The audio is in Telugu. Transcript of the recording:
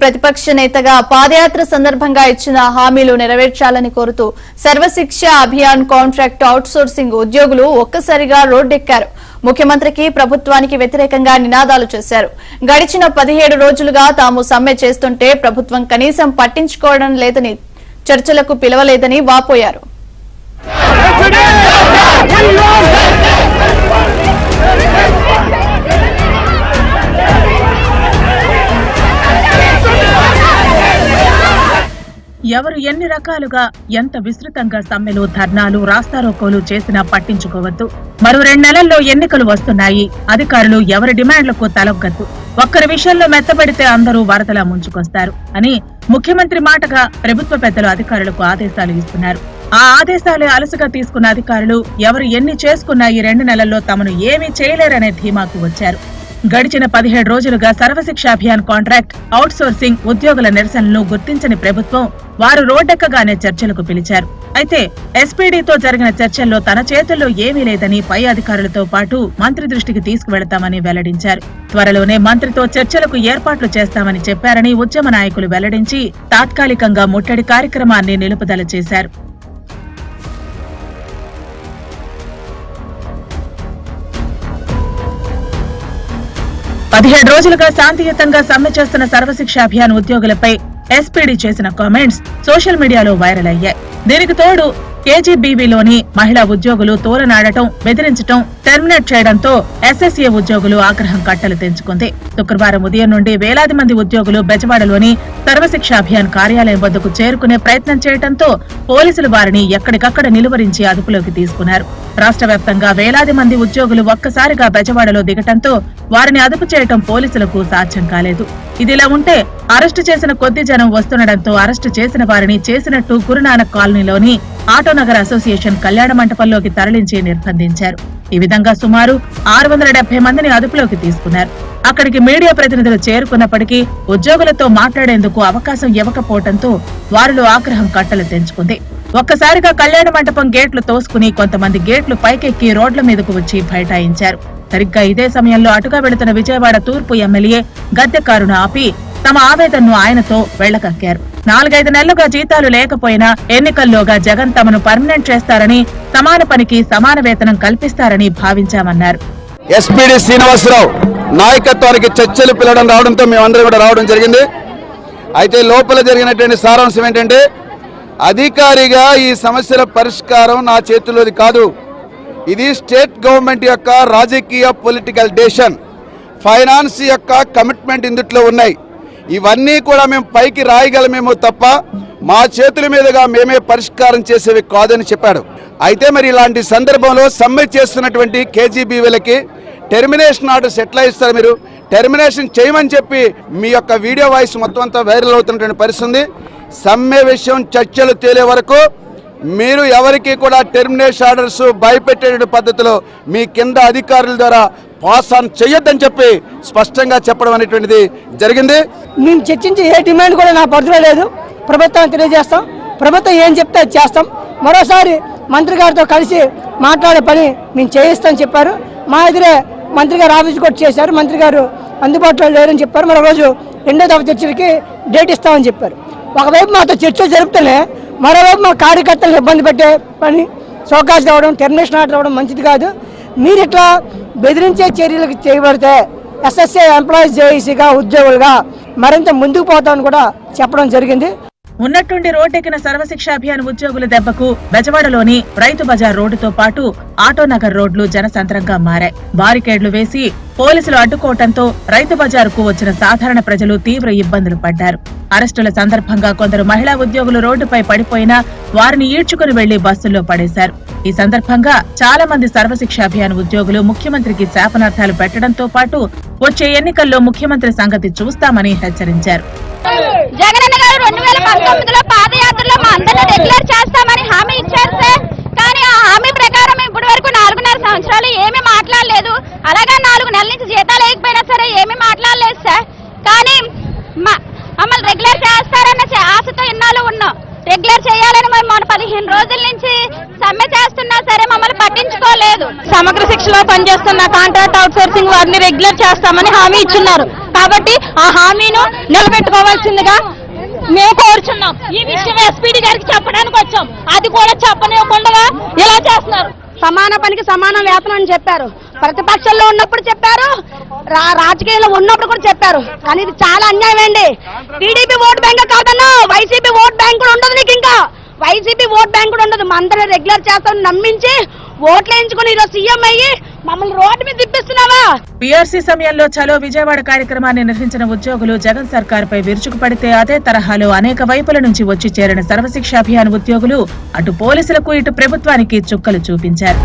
ప్రతిపక్ష నేతగా పాదయాత్ర సందర్భంగా ఇచ్చిన హామీలు నెరవేర్చాలని కోరుతూ సర్వశిక్ష అభియాన్ కాంట్రాక్ట్ అవుట్సోర్సింగ్ ఉద్యోగులు ఒక్కసారిగా రోడ్డెక్కారు. ముఖ్యమంత్రికి ప్రభుత్వానికి వ్యతిరేకంగా నినాదాలు చేశారు. గడిచిన పదిహేడు రోజులుగా తాము సమ్మె చేస్తుంటే ప్రభుత్వం కనీసం పట్టించుకోవడం లేదని చర్చలకు పిలవలేదని వాపోయారు. ఎవరు ఎన్ని రకాలుగా ఎంత విస్తృతంగా సమ్మెలు ధర్నాలు రాస్తారోకోలు చేసినా పట్టించుకోవద్దు. మరో రెండు నెలల్లో ఎన్నికలు వస్తున్నాయి. అధికారులు ఎవరి డిమాండ్లకు తలొగ్గద్దు. ఒక్కరి విషయంలో మెత్తబడితే అందరూ వరదలా ముంచుకొస్తారు అని ముఖ్యమంత్రి మాటగా ప్రభుత్వ పెద్దలు అధికారులకు ఆదేశాలు ఇస్తున్నారు. ఆ ఆదేశాలే అలసుగా తీసుకున్న అధికారులు ఎవరు ఎన్ని చేసుకున్నా ఈ రెండు నెలల్లో తమను ఏమీ చేయలేరనే ధీమాకు వచ్చారు. గడిచిన పదిహేడు రోజులుగా సర్వశిక్ష అభియాన్ కాంట్రాక్ట్ అవుట్సోర్సింగ్ ఉద్యోగుల నిరసనలను గుర్తించని ప్రభుత్వం వారు రోడ్డెక్కగానే చర్చలకు పిలిచారు. అయితే ఎస్పీడీతో జరిగిన చర్చల్లో తన చేతుల్లో ఏమీ లేదని పై అధికారులతో పాటు మంత్రి దృష్టికి తీసుకువెళతామని వెల్లడించారు. త్వరలోనే మంత్రితో చర్చలకు ఏర్పాట్లు చేస్తామని చెప్పారని ఉద్యమ నాయకులు వెల్లడించి తాత్కాలికంగా ముట్టడి కార్యక్రమాన్ని నిలుపుదల చేశారు. పదిహేడు రోజులుగా శాంతియుతంగా సమ్మె చేస్తున్న సర్వశిక్ష అభియాన్ ఉద్యోగులపై ఎస్పీడీ చేసిన కామెంట్స్ సోషల్ మీడియాలో వైరల్ అయ్యాయి. దీనికి తోడు కేజీబీవీలోని మహిళా ఉద్యోగులు తోలనాడటం బెదిరించటం టెర్మినేట్ చేయడంతో ఎస్ఎస్ఏ ఉద్యోగులు ఆగ్రహం కట్టలు తెంచుకుంది. శుక్రవారం ఉదయం నుండి వేలాది మంది ఉద్యోగులు బెజవాడలోని సర్వశిక్ష అభియాన్ కార్యాలయం వద్దకు చేరుకునే ప్రయత్నం చేయడంతో పోలీసులు వారిని ఎక్కడికక్కడ నిలువరించి అదుపులోకి తీసుకున్నారు. రాష్ట్ర వ్యాప్తంగా వేలాది మంది ఉద్యోగులు ఒక్కసారిగా బెజవాడలో దిగటంతో వారిని అదుపు చేయటం పోలీసులకు సాధ్యం కాలేదు. ఇదిలా ఉంటే అరెస్టు చేసిన కొద్ది జనం వస్తుండటంతో అరెస్టు చేసిన వారిని చేసినట్టు గురునానక్ కాలనీలోని ఆటోనగర్ అసోసియేషన్ కళ్యాణ మంటపంలోకి తరలించి నిర్బంధించారు. ఈ విధంగా సుమారు ఆరు వందల డెబ్బై మందిని అదుపులోకి తీసుకున్నారు. అక్కడికి మీడియా ప్రతినిధులు చేరుకున్నప్పటికీ ఉద్యోగులతో మాట్లాడేందుకు అవకాశం ఇవ్వకపోవడంతో వారిలో ఆగ్రహం కట్టలు తెంచుకుంది. ఒక్కసారిగా కళ్యాణ మంటపం గేట్లు తోసుకుని కొంతమంది గేట్లు పైకెక్కి రోడ్ల మీదకు వచ్చి బైఠాయించారు. సరిగ్గా ఇదే సమయంలో అటుగా వెళుతున్న విజయవాడ తూర్పు ఎమ్మెల్యే గద్దెకారును ఆపి తమ ఆవేదనను ఆయనతో వెళ్ళకక్కారు. నాలుగైదు నెలలుగా జీతాలు లేకపోయినా ఎన్నికల్లోగా జగన్ తమను పర్మనెంట్ చేస్తారని సమాన పనికి సమాన వేతనం కల్పిస్తారని భావించామన్నారు. ఎస్పీడి శ్రీనివాసరావు నాయకత్వానికి చర్చలు పిలవడం రావడంతో మేమందరం కూడా రావడం జరిగింది. అయితే లోపల జరిగినటువంటి సారాంశం ఏంటంటే అధికారిగా ఈ సమస్యల పరిష్కారం నా చేతుల్లోది కాదు. ఇది స్టేట్ గవర్నమెంట్ యొక్క రాజకీయ పొలిటికల్ డేషన్ ఫైనాన్స్ యొక్క కమిట్మెంట్ ఇందుట్లో ఉన్నాయి. ఇవన్నీ కూడా మేము పైకి రాయగలమేమో తప్ప మా చేతుల మీదుగా మేమే పరిష్కారం చేసేవి కాదని చెప్పాడు. అయితే మరి ఇలాంటి సందర్భంలో సమ్మె చేస్తున్నటువంటి కేజీబీవీలకి టెర్మినేషన్ ఆర్డర్స్ ఎట్లా ఇస్తారు మీరు. టెర్మినేషన్ చేయమని చెప్పి మీ యొక్క వీడియో వాయిస్ మొత్తం అంతా వైరల్ అవుతున్నటువంటి పరిస్థితి సమ్మె విషయం చర్చలు తేలే వరకు మీరు ఎవరికి కూడా టెర్మినేషన్ ఆర్డర్స్ భయపెట్టే పద్ధతిలో మీ కింద అధికారుల ద్వారా పాస్ ఆన్ చేయొద్దని చెప్పి స్పష్టంగా చెప్పడం అనేటువంటిది జరిగింది. మేము చర్చించి ఏ డిమాండ్ కూడా నా పరిధిలో లేదు. ప్రభుత్వం తెలియజేస్తాం. ప్రభుత్వం ఏం చెప్తే అది చేస్తాం. మరోసారి మంత్రి గారితో కలిసి మాట్లాడే పని మేము చేయిస్తామని చెప్పారు. మా ఎదురే మంత్రి గారు ఆఫీస్ కూడా చేశారు. మంత్రి గారు అందుబాటులో లేరని చెప్పారు. మరో రోజు రెండో దఫ చర్చలకి డేట్ ఇస్తామని చెప్పారు. ఒకవైపు మాతో చర్చలు జరుపుతూనే మరోవైపు మా కార్యకర్తలను ఇబ్బంది పెట్టే పని సోకాజ్ రావడం టెర్మినేషన్ ఆర్డర్ రావడం మంచిది కాదు. మీరు ఇట్లా బెదిరించే చర్యలకు చేయబడితే ఎస్ఎస్ఏ ఎంప్లాయీస్ జేఈసీగా ఉద్యోగులుగా మరింత ముందుకు పోతామని కూడా చెప్పడం జరిగింది. ఉన్నట్టుండి రోడ్డెక్కిన సర్వశిక్ష అభియాన్ ఉద్యోగుల దెబ్బకు బెజవాడలోని రైతు బజార్ రోడ్డుతో పాటు ఆటోనగర్ రోడ్లు జనసంద్రంగా మారాయి. బారికేడ్లు వేసి పోలీసులు అడ్డుకోవడంతో రైతు బజారుకు వచ్చిన సాధారణ ప్రజలు తీవ్ర ఇబ్బందులు పడ్డారు. అరెస్టుల సందర్భంగా కొందరు మహిళా ఉద్యోగులు రోడ్డుపై పడిపోయినా వారిని ఈడ్చుకుని వెళ్ళి బస్సుల్లో పడేశారు. ఈ సందర్భంగా చాలా మంది సర్వశిక్ష అభియాన్ ఉద్యోగులు ముఖ్యమంత్రికి శాపనార్థాలు పెట్టడంతో పాటు వచ్చే ఎన్నికల్లో ముఖ్యమంత్రి సంగతి చూస్తామని హెచ్చరించారు. జగనన్న గారు రెండు వేల పంతొమ్మిదిలో పాదయాత్రలో మా అందరినీ డిక్లేర్ చేస్తామని హామీ ఇచ్చారు సార్ కానీ ఆ హామీ ప్రకారం ఇప్పటి వరకు నాలుగున్నర సంవత్సరాలు ఏమీ మాట్లాడలేదు. అలాగే నాలుగు నెలల నుంచి జీతాలు వేయకపోయినా సరే ఏమీ మాట్లాడలేదు సార్ కానీ మమ్మల్ని రెగ్యులర్ చేస్తారన్న ఆశతో ఇన్నాళ్ళు ఉన్నాం. రెగ్యులర్ చేయాలని మేము మన పదిహేను రోజుల నుంచి సమ్మె చేస్తున్నా. సరే మమ్మల్ని పట్టించుకోలేదు. సమగ్ర శిక్షలో పనిచేస్తున్న కాంట్రాక్ట్ అవుట్ సోర్సింగ్ వారిని రెగ్యులర్ చేస్తామని హామీ ఇచ్చున్నారు. కాబట్టి ఆ హామీను నిలబెట్టుకోవాల్సిందిగా మేము కోరుచున్నాం. ఈ విషయం ఎస్పీడీ గారికి చెప్పడానికి వచ్చాం. అది కూడా చెప్పనివ్వకుండా ఇలా చేస్తున్నారు. సమాన పనికి సమాన వేతనం అని చెప్పారు. ప్రతిపక్షంలో ఉన్నప్పుడు చెప్పారు. రా- రాజకీయాల్లో ఉన్నప్పుడు కూడా చెప్పారు. కానీ ఇది చాలా అన్యాయం అండి. టీడీపీ ఓట్ బ్యాంక్ కాదన్నా. వైసీపీ ఓట్ బ్యాంక్ కూడా ఉండదు నీకు ఇంకా వైసీపీ ఓట్ బ్యాంక్ కూడా అందరూ రెగ్యులర్ చేస్తాం నమ్మించి ఓట్లేయించుకుని ఈరోజు సీఎం అయ్యి మమ్మల్ని రోడ్డు మీద తిప్పిస్తున్నావా? పిఆర్సీ సమయంలో చలో విజయవాడ కార్యక్రమాన్ని నిర్వహించిన ఉద్యోగులు జగన్ సర్కార్ పై విరుచుకుపడితే అదే తరహాలో అనేక వైపుల నుంచి వచ్చి చేరిన సర్వశిక్ష అభియాన్ ఉద్యోగులు అటు పోలీసులకు ఇటు ప్రభుత్వానికి చుక్కలు చూపించారు.